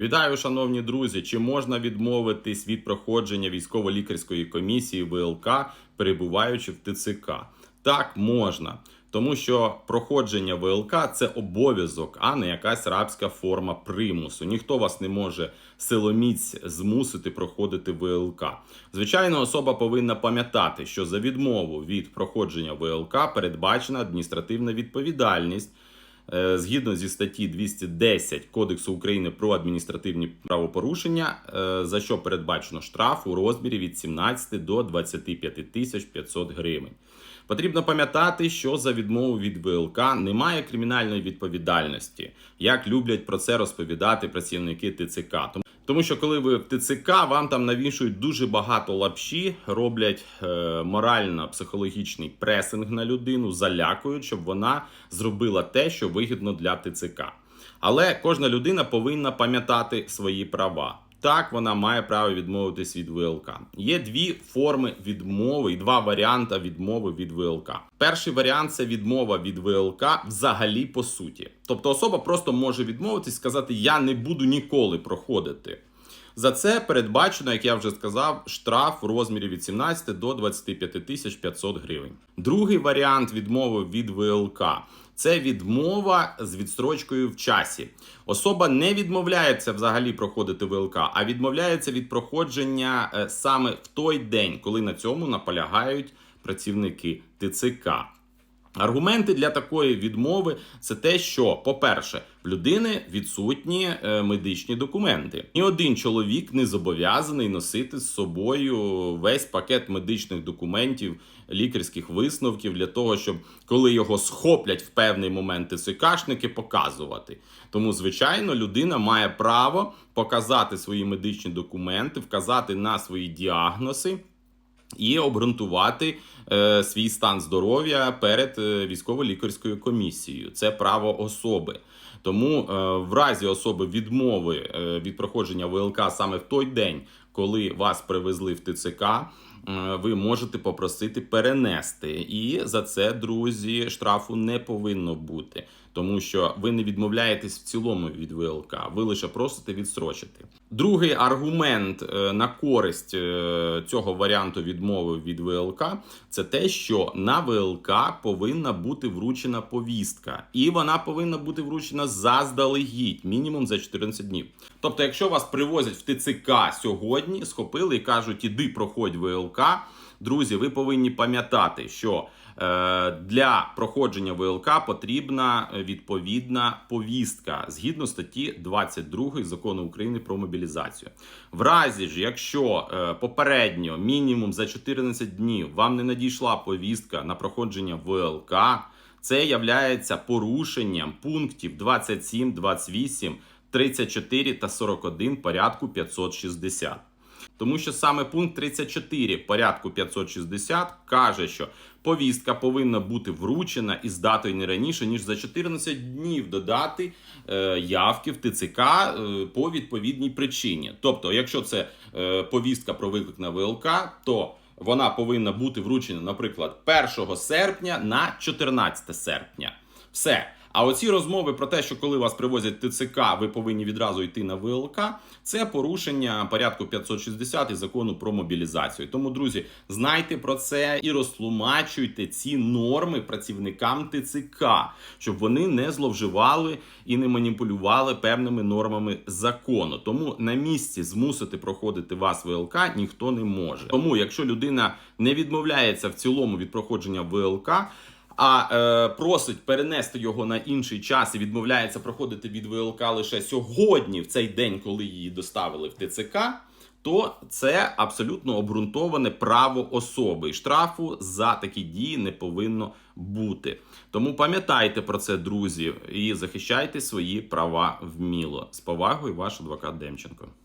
Вітаю, шановні друзі! Чи можна відмовитись від проходження військово-лікарської комісії ВЛК, перебуваючи в ТЦК? Так, можна. Тому що проходження ВЛК це обов'язок, а не якась рабська форма примусу. Ніхто вас не може силоміць змусити проходити ВЛК. Звичайно, особа повинна пам'ятати, що за відмову від проходження ВЛК передбачена адміністративна відповідальність. Е, Згідно зі статті 210 Кодексу України про адміністративні правопорушення, е, за що передбачено штраф у розмірі від 17 до 25 тисяч 500 гривень. Потрібно пам'ятати, що за відмову від ВЛК немає кримінальної відповідальності, як люблять про це розповідати працівники ТЦК. Тому- що коли ви в ТЦК, вам там навішують дуже багато лапші, роблять е, морально-психологічний пресинг на людину, залякують, щоб вона зробила те, що вигідно для ТЦК. Але кожна людина повинна пам'ятати свої права. Так, вона має право відмовитись від ВЛК. Є дві форми відмови і два варіанти відмови від ВЛК. Перший варіант це відмова від ВЛК взагалі по суті. Тобто особа просто може відмовитись, сказати: Я не буду ніколи проходити. За це передбачено, як я вже сказав, штраф в розмірі від 17 до 25 тисяч 500 гривень. Другий варіант відмови від ВЛК це відмова з відстрочкою в часі. Особа не відмовляється взагалі проходити ВЛК, а відмовляється від проходження е, саме в той день, коли на цьому наполягають працівники ТЦК. Аргументи для такої відмови це те, що, по-перше, в людини відсутні е, медичні документи. Ні один чоловік не зобов'язаний носити з собою весь пакет медичних документів, лікарських висновків для того, щоб коли його схоплять в певний момент ТЦКшники, показувати. Тому, звичайно, людина має право показати свої медичні документи, вказати на свої діагнози і обґрунтувати е, свій стан здоров'я перед е, військово-лікарською комісією. Це право особи. Тому е, в разі особи відмови від проходження ВЛК саме в той день, коли вас привезли в ТЦК. Е, Ви можете попросити перенести, і за це, друзі, штрафу не повинно бути, тому що ви не відмовляєтесь в цілому від ВЛК, ви лише просите відстрочити. Другий аргумент е, на користь е, цього варіанту відмови від ВЛК це те, що на ВЛК повинна бути вручена повістка, і вона повинна бути вручена заздалегідь, мінімум за 14 днів. Тобто, якщо вас привозять в ТЦК сьогодні, схопили і кажуть, іди проходь ВЛК. Друзі, ви повинні пам'ятати, що е, для проходження ВЛК потрібна відповідна повістка згідно статті 22 закону України про мобілізацію. В разі ж, якщо е, попередньо мінімум за 14 днів вам не надійшла повістка на проходження ВЛК, це являється порушенням пунктів 27, 28, 34 та 41 порядку 560. Тому що саме пункт 34 порядку 560 каже, що повістка повинна бути вручена із датою не раніше, ніж за 14 днів до дати е, явки в ТЦК е, по відповідній причині. Тобто, якщо це е, повістка про виклик на ВЛК, то вона повинна бути вручена, наприклад, 1 серпня на 14 серпня. Все. А оці розмови про те, що коли вас привозять ТЦК, ви повинні відразу йти на ВЛК, це порушення порядку 560 і закону про мобілізацію. Тому, друзі, знайте про це і розтлумачуйте ці норми працівникам ТЦК, щоб вони не зловживали і не маніпулювали певними нормами закону. Тому на місці змусити проходити вас ВЛК ніхто не може. Тому, якщо людина не відмовляється в цілому від проходження ВЛК а е, просить перенести його на інший час і відмовляється проходити від ВЛК лише сьогодні, в цей день, коли її доставили в ТЦК, то це абсолютно обґрунтоване право особи. І штрафу за такі дії не повинно бути. Тому пам'ятайте про це, друзі, і захищайте свої права вміло. З повагою, ваш адвокат Демченко.